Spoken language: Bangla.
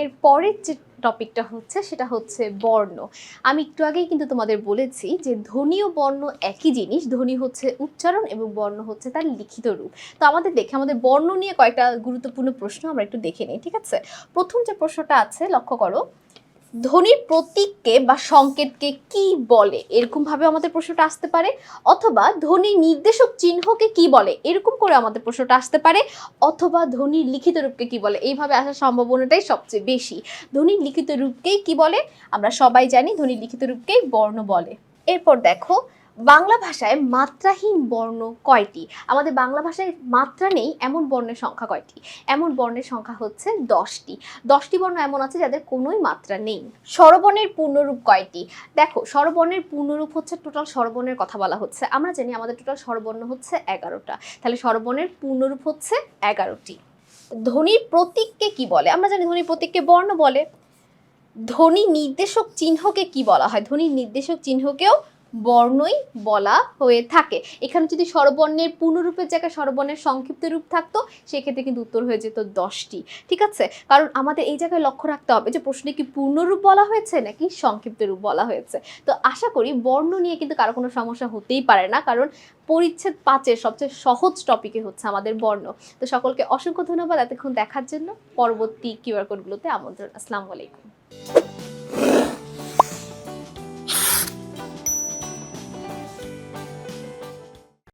এর পরের যে টপিকটা হচ্ছে, সেটা হচ্ছে বর্ণ। আমি একটু আগেই কিন্তু তোমাদের বলেছি যে ধ্বনি ও বর্ণ একই জিনিস। ধ্বনি হচ্ছে উচ্চারণ এবং বর্ণ হচ্ছে তার লিখিত রূপ। তো আমাদের দেখে, আমাদের বর্ণ নিয়ে কয়েকটা গুরুত্বপূর্ণ প্রশ্ন আমরা একটু দেখে নিই, ঠিক আছে? প্রথম যে প্রশ্নটা আছে, লক্ষ্য করো ধ্বনির প্রতীককে বা সংকেতকে কি বলে? এরকম ভাবে আমাদের প্রশ্নটা আসতে পারে। অথবা ধ্বনির নির্দেশক চিহ্নকে কি বলে? এরকম করে আমাদের প্রশ্নটা আসতে পারে। অথবা ধ্বনির লিখিত রূপকে কি বলে? এইভাবে আসার সম্ভাবনাটাই সবচেয়ে বেশি। ধ্বনির লিখিত রূপকেই কি বলে? আমরা সবাই জানি ধ্বনির লিখিত রূপকেই বর্ণ বলে। এরপর দেখো বাংলা ভাষায় মাত্রাহীন বর্ণ কয়টি? আমাদের বাংলা ভাষায় মাত্রা নেই, এমন বর্ণের সংখ্যা কয়টি? এমন বর্ণের সংখ্যা হচ্ছে দশটি। দশটি বর্ণ এমন আছে যাদের কোনোই মাত্রা নেই। স্বরবর্ণের পূর্ণরূপ কয়টি? দেখো, স্বরবর্ণের পূর্ণরূপ হচ্ছে টোটাল স্বরবর্ণের কথা বলা হচ্ছে। আমরা জানি আমাদের টোটাল স্বরবর্ণ হচ্ছে এগারোটা। তাহলে স্বরবর্ণের পূর্ণরূপ হচ্ছে এগারোটি। ধ্বনির প্রতীককে কি বলে? আমরা জানি ধ্বনির প্রতীককে বর্ণ বলে। ধ্বনি নির্দেশক চিহ্নকে কি বলা হয়? ধ্বনির নির্দেশক চিহ্নকেও বর্ণই বলা হয়ে থাকে। এখানে যদি স্বরবর্ণের পূর্ণরূপের জায়গায় স্বরবর্ণের সংক্ষিপ্ত রূপ থাকতো, সেক্ষেত্রে কিন্তু উত্তর হয়ে যেত দশটি। ঠিক আছে? কারণ আমাদের এই জায়গায় লক্ষ্য রাখতে হবে যে, প্রশ্নে কি পূর্ণরূপ বলা হয়েছে নাকি সংক্ষিপ্ত রূপ বলা হয়েছে? তো আশা করি বর্ণ নিয়ে কিন্তু কারও কোনো সমস্যা হতেই পারে না, কারণ পরিচ্ছেদ পাঁচের সবচেয়ে সহজ টপিকে হচ্ছে আমাদের বর্ণ। তো সকলকে অসংখ্য ধন্যবাদ এতক্ষণ দেখার জন্য। পরবর্তী কিউআর কোডগুলোতে আমন্ত্রণ। আসসালামু আলাইকুম।